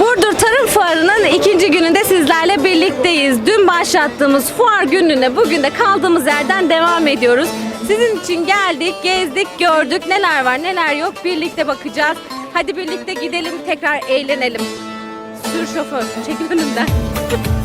Burdur Tarım Fuarı'nın ikinci gününde sizlerle birlikteyiz. Dün başlattığımız fuar gününe bugün de kaldığımız yerden devam ediyoruz. Sizin için geldik, gezdik, gördük. Neler var, neler yok birlikte bakacağız. Hadi birlikte gidelim, tekrar eğlenelim. Sür şoför, çekil önümden.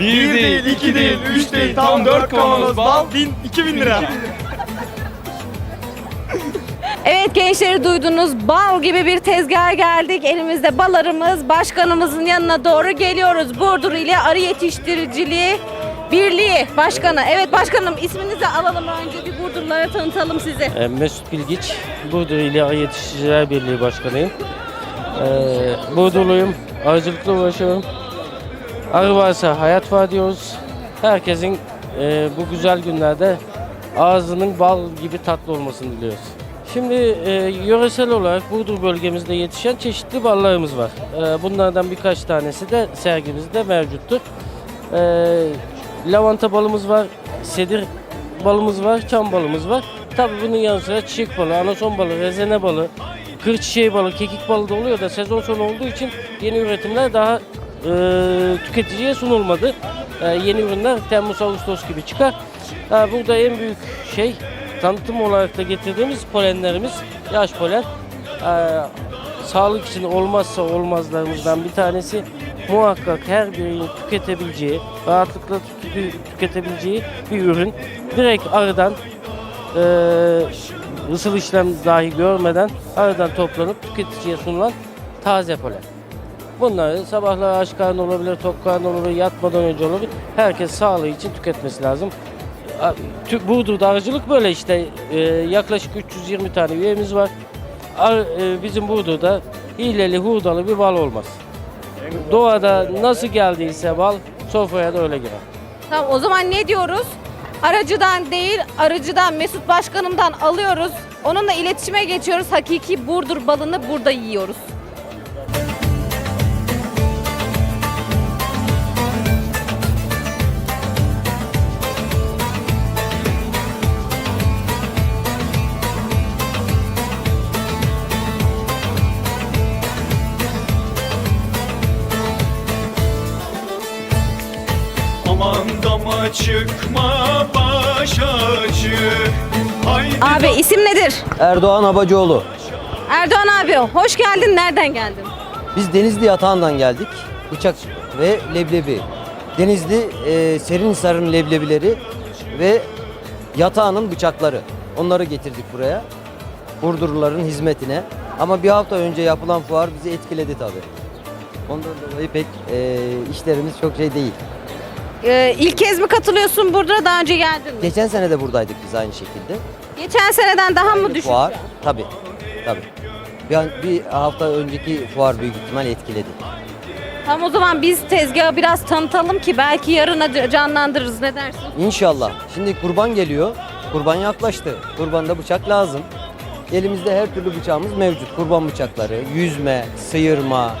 Bir değil, iki değil, üç değil, tam dört kavanoz bal, bin, iki bin lira. Evet gençleri duydunuz. Bal gibi bir tezgaha geldik. Elimizde balarımız. Başkanımızın yanına doğru geliyoruz. Burdur ile Arı Yetiştiriciliği Birliği Başkanı. Evet başkanım isminizi alalım önce bir Burdurlara tanıtalım sizi. E, Mesut Bilgiç, Burdur İli Arı Yetiştiriciler Birliği Başkanıyım. E, Burdurluyum, arıcılıkla uğraşıyorum. Arı varsa hayat var diyoruz. Herkesin e, bu güzel günlerde ağzının bal gibi tatlı olmasını diliyoruz. Şimdi e, yöresel olarak Burdur bölgemizde yetişen çeşitli ballarımız var. E, bunlardan birkaç tanesi de sergimizde mevcuttur. E, lavanta balımız var, sedir balımız var, çam balımız var. Tabii bunun yanı sıra çiçek balı, anason balı, rezene balı, kır çiçeği balı, kekik balı da oluyor da sezon sonu olduğu için yeni üretimler daha e, tüketiciye sunulmadı. E, yeni ürünler Temmuz Ağustos gibi çıkar. Ha, burada en büyük şey tanıtım olarak da getirdiğimiz polenlerimiz yaş polen. E, sağlık için olmazsa olmazlarımızdan bir tanesi muhakkak her bireyin tüketebileceği, rahatlıkla tü- tüketebileceği bir ürün. Direkt arıdan e, ısıl işlem dahi görmeden arıdan toplanıp tüketiciye sunulan taze polen. Bunları sabahları aç karnı olabilir, tok karnı olabilir, yatmadan önce olabilir. Herkes sağlığı için tüketmesi lazım. Burdur'da arıcılık böyle işte. E, yaklaşık 320 tane üyemiz var. Ar- e, bizim Burdur'da hileli hurdalı bir bal olmaz. Doğada nasıl geldiyse bal sofraya da öyle girer. Tamam o zaman ne diyoruz? Aracıdan değil, arıcıdan Mesut Başkanım'dan alıyoruz. Onunla iletişime geçiyoruz. Hakiki Burdur balını burada yiyoruz. Aman dama çıkma baş açık. Haydi Abi isim nedir? Erdoğan Abacıoğlu. Erdoğan abi hoş geldin. Nereden geldin? Biz Denizli yatağından geldik. Bıçak ve leblebi. Denizli e, Serinhisar'ın leblebileri ve yatağının bıçakları. Onları getirdik buraya. Burdurluların hizmetine. Ama bir hafta önce yapılan fuar bizi etkiledi tabii. Ondan dolayı pek e, işlerimiz çok şey değil. Ee, ilk kez mi katılıyorsun burada? Daha önce geldin mi? Geçen sene de buradaydık biz aynı şekilde. Geçen seneden daha mı düşük? Fuar tabii. Tabii. Bir, bir hafta önceki fuar büyük ihtimal etkiledi. Tamam o zaman biz tezgahı biraz tanıtalım ki belki yarına canlandırırız. Ne dersin? İnşallah. Şimdi kurban geliyor. Kurban yaklaştı. Kurbanda bıçak lazım. Elimizde her türlü bıçağımız mevcut. Kurban bıçakları, yüzme, sıyırma,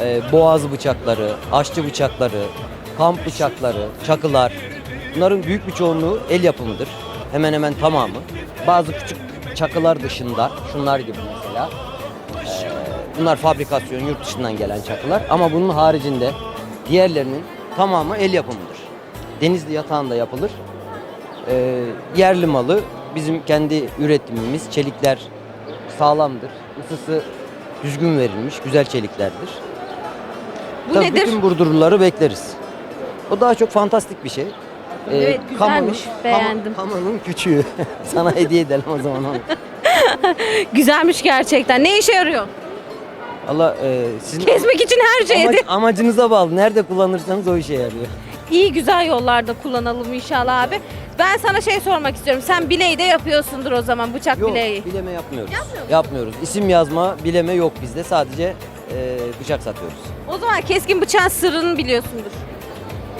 e, boğaz bıçakları, aşçı bıçakları, kamp bıçakları, çakılar. Bunların büyük bir çoğunluğu el yapımıdır. Hemen hemen tamamı. Bazı küçük çakılar dışında, şunlar gibi mesela. e, bunlar fabrikasyon, yurt dışından gelen çakılar. Ama bunun haricinde diğerlerinin tamamı el yapımıdır. Denizli yatağında yapılır. Ee, yerli malı bizim kendi üretimimiz. Çelikler sağlamdır. Isısı düzgün verilmiş, güzel çeliklerdir. Bu Tabii nedir? Bütün burdurluları bekleriz. O daha çok fantastik bir şey. Ee, Evet, güzelmiş, beğendim. kamu- Kamunun küçüğü. Sana hediye edelim o zaman onu. Güzelmiş gerçekten. Ne işe yarıyor? Allah e, sizin Kesmek için her amac- şeydi. amacınıza bağlı. Nerede kullanırsanız o işe yarıyor. İyi güzel yollarda kullanalım inşallah abi. Ben sana şey sormak istiyorum. Sen bileği de yapıyorsundur o zaman bıçak Yok, bileği. bileme yapmıyoruz. Yapmıyoruz. İsim yazma, bileme yok bizde. Sadece e, bıçak satıyoruz. O zaman keskin bıçağın sırrını biliyorsundur.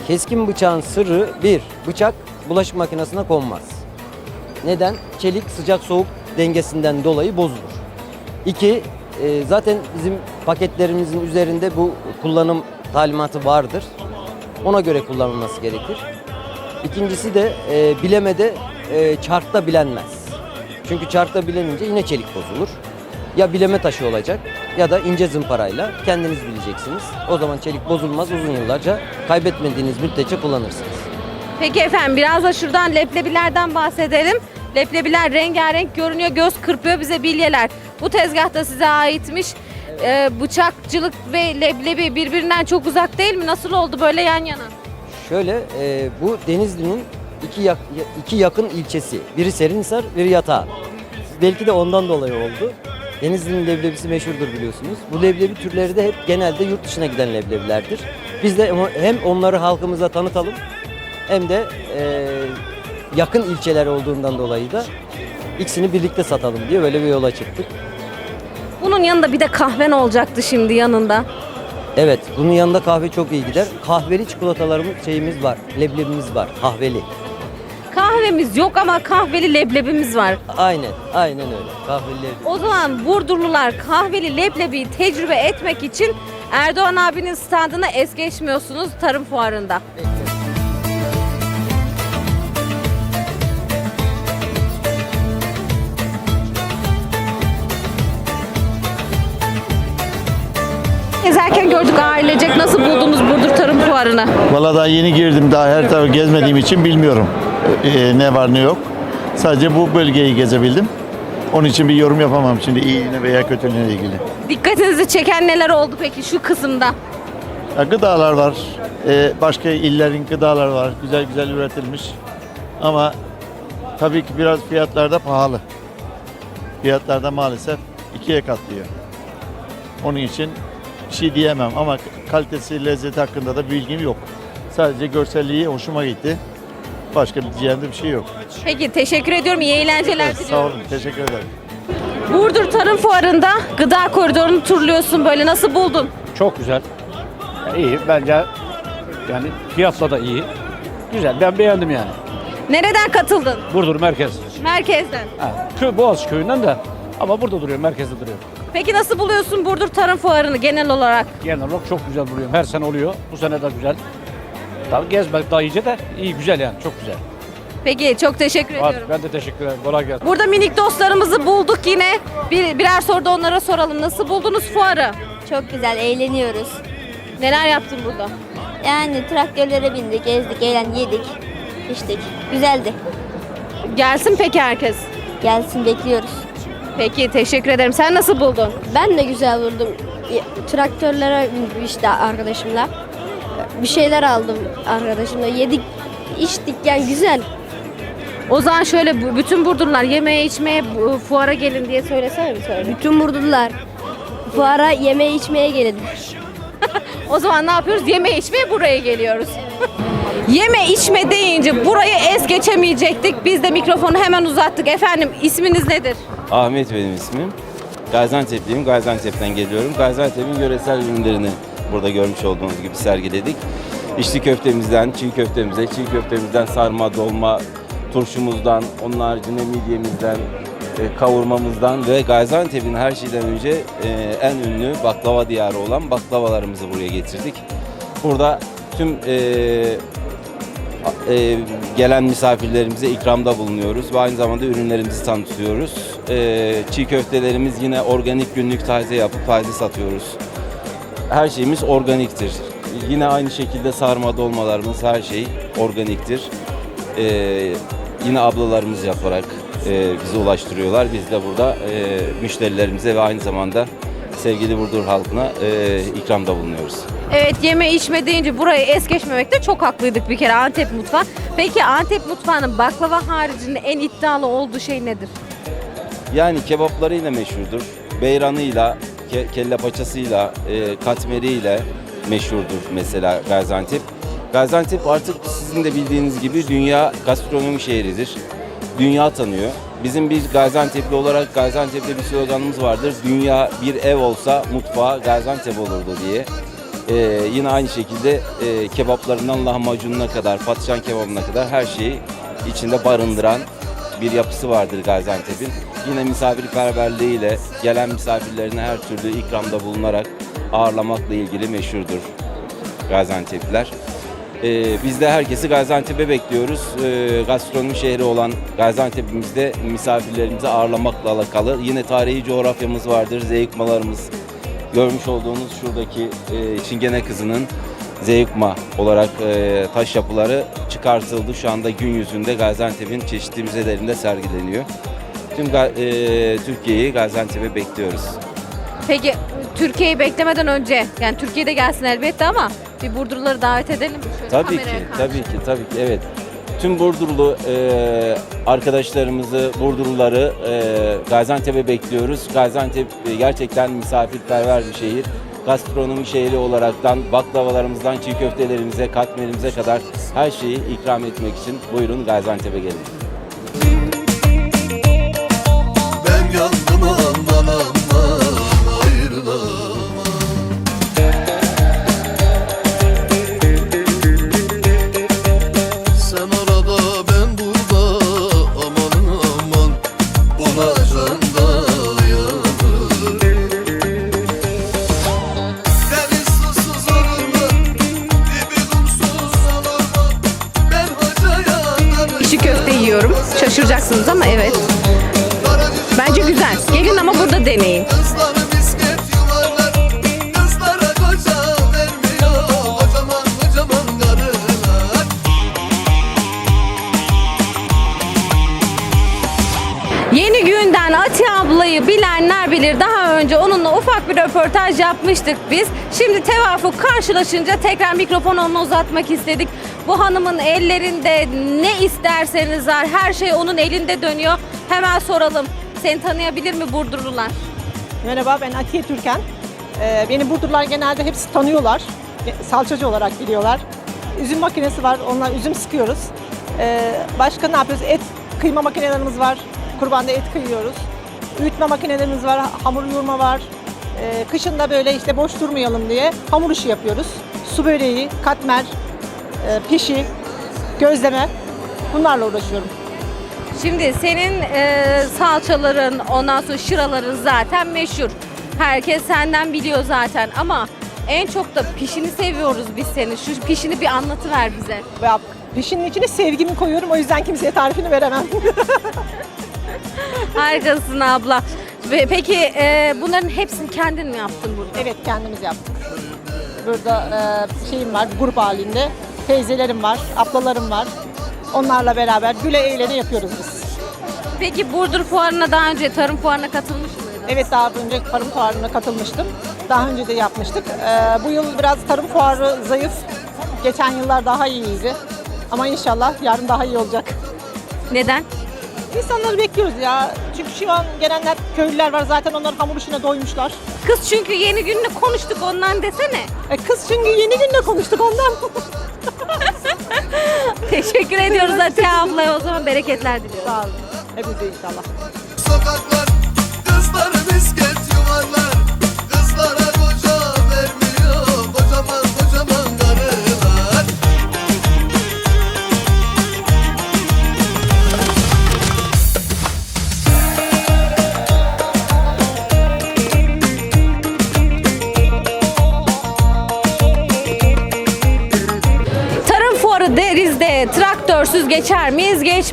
Keskin bıçağın sırrı bir, bıçak bulaşık makinesine konmaz. Neden? Çelik sıcak soğuk dengesinden dolayı bozulur. İki, e, zaten bizim paketlerimizin üzerinde bu kullanım talimatı vardır. Ona göre kullanılması gerekir. İkincisi de e, bilemede e, çarkta bilenmez. Çünkü çarkta bilenince yine çelik bozulur. Ya bileme taşı olacak ya da ince zımparayla kendiniz bileceksiniz. O zaman çelik bozulmaz uzun yıllarca kaybetmediğiniz müddetçe kullanırsınız. Peki efendim biraz da şuradan leblebilerden bahsedelim. Leblebiler rengarenk görünüyor, göz kırpıyor bize bilyeler. Bu tezgah da size aitmiş. Ee, bıçakçılık ve leblebi birbirinden çok uzak değil mi? Nasıl oldu böyle yan yana? Şöyle e, bu Denizli'nin iki, yak- iki yakın ilçesi. Biri Serinhisar, biri Yatağı. Belki de ondan dolayı oldu. Denizli'nin leblebisi meşhurdur biliyorsunuz. Bu leblebi türleri de hep genelde yurt dışına giden leblebilerdir. Biz de hem onları halkımıza tanıtalım hem de e, yakın ilçeler olduğundan dolayı da ikisini birlikte satalım diye böyle bir yola çıktık. Bunun yanında bir de kahven olacaktı şimdi yanında. Evet, bunun yanında kahve çok iyi gider. Kahveli çikolatalarımız şeyimiz var, leblebimiz var, kahveli. Kahvemiz yok ama kahveli leblebimiz var. Aynen, aynen öyle. Kahveli leblebi. O zaman Burdurlular kahveli leblebiyi tecrübe etmek için Erdoğan abinin standına es geçmiyorsunuz tarım fuarında. Gezerken gördük ailecek nasıl buldunuz Burdur Tarım Fuarı'nı? Valla daha yeni girdim. Daha her tarafı gezmediğim için bilmiyorum e, ne var ne yok. Sadece bu bölgeyi gezebildim. Onun için bir yorum yapamam şimdi iyiliğine veya kötülüğüne ilgili. Dikkatinizi çeken neler oldu peki şu kısımda? Ya, gıdalar var. e, başka illerin gıdalar var. Güzel güzel üretilmiş. Ama tabii ki biraz fiyatlarda pahalı. Fiyatlarda maalesef ikiye katlıyor. Onun için bir şey diyemem ama kalitesi, lezzeti hakkında da bilgim yok. Sadece görselliği hoşuma gitti. Başka diyeceğim de bir şey yok. Peki teşekkür ediyorum. İyi eğlenceler Evet, sağ diliyorum. olun. Teşekkür ederim. Burdur Tarım Fuarı'nda gıda koridorunu turluyorsun böyle. Nasıl buldun? Çok güzel. Yani iyi bence yani fiyatla da iyi. Güzel ben beğendim yani. Nereden katıldın? Burdur merkez. Merkezden. Ha, köy Boğaz köyünden de ama burada duruyor merkezde duruyor. Peki nasıl buluyorsun Burdur Tarım Fuarı'nı genel olarak? Genel olarak çok güzel buluyorum. Her sene oluyor. Bu sene de güzel. Tabii gezmek daha iyice de iyi güzel yani çok güzel. Peki çok teşekkür Hadi, ediyorum. ben de teşekkür ederim. Kolay gelsin. Burada minik dostlarımızı bulduk yine. Bir, birer soru da onlara soralım. Nasıl buldunuz fuarı? Çok güzel, eğleniyoruz. Neler yaptın burada? Yani traktörlere bindik, gezdik, eğlendik, yedik, içtik. Güzeldi. Gelsin peki herkes. Gelsin bekliyoruz. Peki teşekkür ederim. Sen nasıl buldun? Ben de güzel vurdum. Traktörlere işte arkadaşımla. Bir şeyler aldım arkadaşımla. Yedik, içtik yani güzel. O zaman şöyle bu- bütün Burdurlular yemeğe içmeye bu- fuara gelin diye söylesene bir söyle. Bütün burdular fuara yeme içmeye gelin. O zaman ne yapıyoruz? Yeme içmeye buraya geliyoruz. Yeme içme deyince burayı es geçemeyecektik. Biz de mikrofonu hemen uzattık. Efendim isminiz nedir? Ahmet benim ismim. Gaziantep'liyim. Gaziantep'ten geliyorum. Gaziantep'in yöresel ürünlerini burada görmüş olduğunuz gibi sergiledik. İçli köftemizden, çiğ köftemize, çiğ köftemizden sarma, dolma, turşumuzdan, onun haricinde midyemizden, e, kavurmamızdan ve Gaziantep'in her şeyden önce e, en ünlü baklava diyarı olan baklavalarımızı buraya getirdik. Burada tüm e, gelen misafirlerimize ikramda bulunuyoruz ve aynı zamanda ürünlerimizi tanıtıyoruz. E, çiğ köftelerimiz yine organik günlük taze yapıp taze satıyoruz. Her şeyimiz organiktir. Yine aynı şekilde sarma dolmalarımız her şey organiktir. E, yine ablalarımız yaparak e, bize ulaştırıyorlar. Biz de burada e, müşterilerimize ve aynı zamanda sevgili Burdur halkına e, ikramda bulunuyoruz. Evet yeme içme deyince burayı es geçmemekte çok haklıydık bir kere Antep mutfağı. Peki Antep mutfağının baklava haricinde en iddialı olduğu şey nedir? Yani kebaplarıyla meşhurdur. Beyranıyla, ke- kelle paçasıyla, e, katmeriyle meşhurdur mesela Gaziantep. Gaziantep artık sizin de bildiğiniz gibi dünya gastronomi şehridir. Dünya tanıyor. Bizim bir Gaziantep'li olarak Gaziantep'te bir sloganımız vardır. Dünya bir ev olsa mutfağı Gaziantep olurdu diye. Ee, yine aynı şekilde e, kebaplarından lahmacununa kadar, patlıcan kebabına kadar her şeyi içinde barındıran bir yapısı vardır Gaziantep'in. yine misafirperverliğiyle gelen misafirlerine her türlü ikramda bulunarak ağırlamakla ilgili meşhurdur Gaziantep'liler. Ee, biz de herkesi Gaziantep'e bekliyoruz. Ee, gastronomi şehri olan Gaziantep'imizde misafirlerimizi ağırlamakla alakalı. Yine tarihi coğrafyamız vardır, zeyikmalarımız. Görmüş olduğunuz şuradaki e, Çingene Kızı'nın zeyikma olarak e, taş yapıları çıkartıldı. Şu anda gün yüzünde Gaziantep'in çeşitli müzelerinde sergileniyor. Tüm e, Türkiye'yi Gaziantep'e bekliyoruz. Peki Türkiye'yi beklemeden önce yani Türkiye'de gelsin elbette ama bir Burdurluları davet edelim? Şöyle Tabii ki, karşı. tabii ki, tabii ki. Evet. Tüm Burdurlu e, arkadaşlarımızı, Burdurluları e, Gaziantep'e bekliyoruz. Gaziantep e, gerçekten misafirperver bir şehir. Gastronomi şehri olaraktan baklavalarımızdan çiğ köftelerimize, katmerimize kadar her şeyi ikram etmek için buyurun Gaziantep'e gelin. Ben yandım Şimdi tevafuk karşılaşınca tekrar mikrofonu ona uzatmak istedik. Bu hanımın ellerinde ne isterseniz var. Her şey onun elinde dönüyor. Hemen soralım. Seni tanıyabilir mi Burdurlular? Merhaba ben Atiye Türkan. Ee, beni Burdurlar genelde hepsi tanıyorlar. E, Salçacı olarak biliyorlar. Üzüm makinesi var, onunla üzüm sıkıyoruz. Ee, başka ne yapıyoruz? Et kıyma makinelerimiz var. Kurbanda et kıyıyoruz. Öğütme makinelerimiz var, hamur yoğurma var. Ee, kışın da böyle işte boş durmayalım diye hamur işi yapıyoruz. Su böreği, katmer, e, pişi, gözleme bunlarla uğraşıyorum. Şimdi senin e, salçaların, ondan sonra şıraların zaten meşhur. Herkes senden biliyor zaten ama en çok da pişini seviyoruz biz senin. Şu pişini bir anlatıver bize. Ve pişinin içine sevgimi koyuyorum o yüzden kimseye tarifini veremem. Harikasın abla. Ve peki e, bunların hepsini kendin mi yaptın burada? Evet kendimiz yaptık. Burada e, şeyim var grup halinde. Teyzelerim var, ablalarım var. Onlarla beraber güle eğlene yapıyoruz biz. Peki Burdur Fuarı'na daha önce tarım fuarına katılmış mıydın? Evet daha önce tarım fuarına katılmıştım. Daha önce de yapmıştık. E, bu yıl biraz tarım fuarı zayıf. Geçen yıllar daha iyiydi. Ama inşallah yarın daha iyi olacak. Neden? İnsanları bekliyoruz ya. Çünkü şu an gelenler köylüler var zaten onlar hamur işine doymuşlar. Kız çünkü yeni gününü konuştuk ondan desene. E, kız çünkü yeni günde konuştuk ondan. Teşekkür ediyoruz Atiye ablaya o zaman bereketler diliyoruz. Sağ olun. Hepinize inşallah. Sokaklar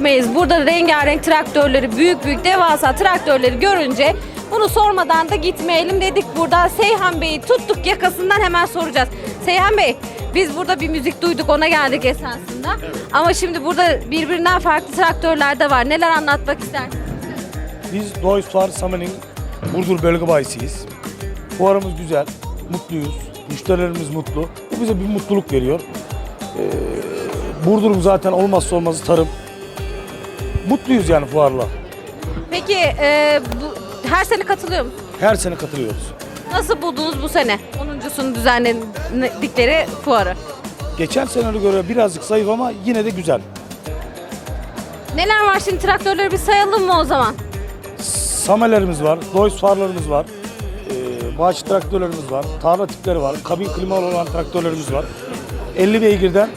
Geçmeyiz. Burada rengarenk traktörleri, büyük büyük devasa traktörleri görünce bunu sormadan da gitmeyelim dedik. Burada Seyhan Bey'i tuttuk yakasından hemen soracağız. Seyhan Bey, biz burada bir müzik duyduk ona geldik esasında. Ama şimdi burada birbirinden farklı traktörler de var. Neler anlatmak istersiniz? Biz Deutschfahr Samen'in Burdur bölge bayisiyiz. Fuarımız güzel, mutluyuz. Müşterilerimiz mutlu. Bu bize bir mutluluk veriyor. Ee, Burdur'un zaten olmazsa olmazı tarım. Mutluyuz yani fuarla. Peki e, bu, her sene katılıyor musunuz? Her sene katılıyoruz. Nasıl buldunuz bu sene? 10.sunu düzenledikleri fuarı. Geçen senelere göre birazcık zayıf ama yine de güzel. Neler var şimdi traktörleri bir sayalım mı o zaman? Samelerimiz var, Deutschfahr'larımız var. Ee, bağış traktörlerimiz var, tarla tipleri var, kabin klimalı olan traktörlerimiz var. 50 beygirden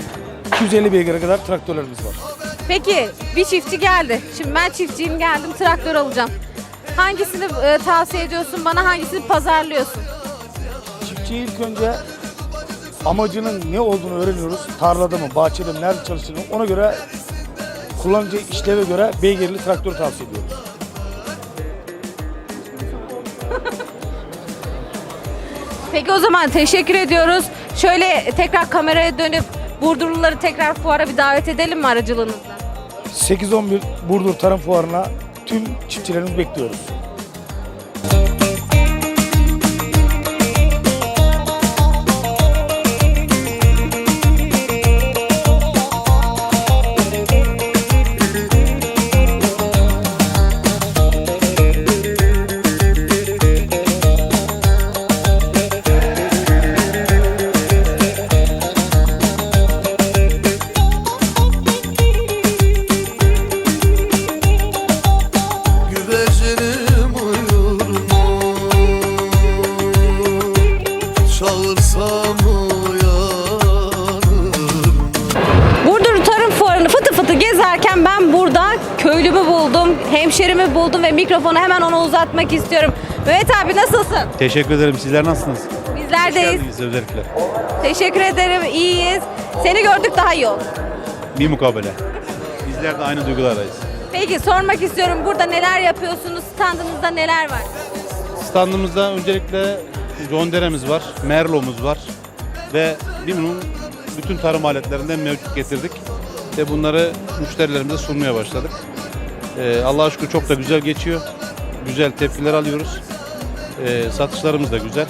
250 beygire kadar traktörlerimiz var. Peki bir çiftçi geldi. Şimdi ben çiftçiyim geldim traktör alacağım. Hangisini e, tavsiye ediyorsun bana, hangisini pazarlıyorsun? Çiftçiye ilk önce amacının ne olduğunu öğreniyoruz. Tarlada mı, bahçede mi, nerede çalıştığını ona göre kullanıcı işleve göre beygirli traktör tavsiye ediyoruz. Peki o zaman teşekkür ediyoruz. Şöyle tekrar kameraya dönüp Burdurluları tekrar fuara bir davet edelim mi aracılığınızla? 8-11 Burdur Tarım Fuarı'na tüm çiftçilerimizi bekliyoruz. Teşekkür ederim. Sizler nasılsınız? Bizlerdeyiz. özellikle. Teşekkür ederim, iyiyiz. Seni gördük daha iyi oldu. Bir mukabele. Bizler de aynı duygulardayız. Peki sormak istiyorum burada neler yapıyorsunuz? Standınızda neler var? Standımızda öncelikle John Dere'miz var, Merlo'muz var ve Bim'in bütün tarım aletlerinden mevcut getirdik ve bunları müşterilerimize sunmaya başladık. Ee, Allah'a şükür çok da güzel geçiyor. Güzel tepkiler alıyoruz. Ee, satışlarımız da güzel.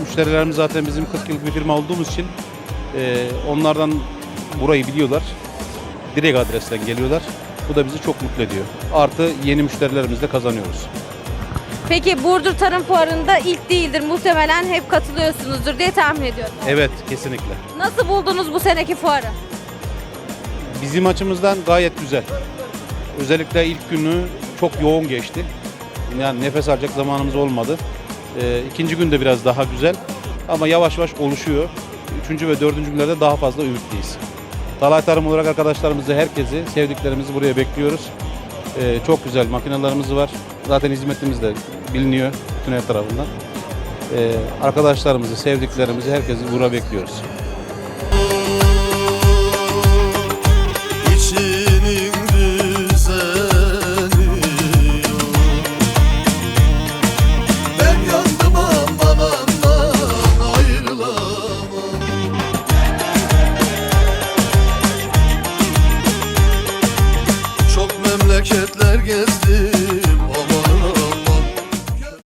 Müşterilerimiz zaten bizim 40 yıllık bir firma olduğumuz için e, onlardan burayı biliyorlar. Direkt adresten geliyorlar. Bu da bizi çok mutlu ediyor. Artı yeni müşterilerimiz de kazanıyoruz. Peki Burdur Tarım Fuarı'nda ilk değildir. Muhtemelen hep katılıyorsunuzdur diye tahmin ediyorum. Evet, kesinlikle. Nasıl buldunuz bu seneki fuarı? Bizim açımızdan gayet güzel. Özellikle ilk günü çok yoğun geçti. Yani nefes alacak zamanımız olmadı. Ee, ikinci gün de biraz daha güzel. Ama yavaş yavaş oluşuyor. Üçüncü ve dördüncü günlerde daha fazla ümitliyiz. Talay Tarım olarak arkadaşlarımızı, herkesi, sevdiklerimizi buraya bekliyoruz. Ee, çok güzel makinelerimiz var. Zaten hizmetimiz de biliniyor bütün her tarafından. Ee, arkadaşlarımızı, sevdiklerimizi, herkesi buraya bekliyoruz.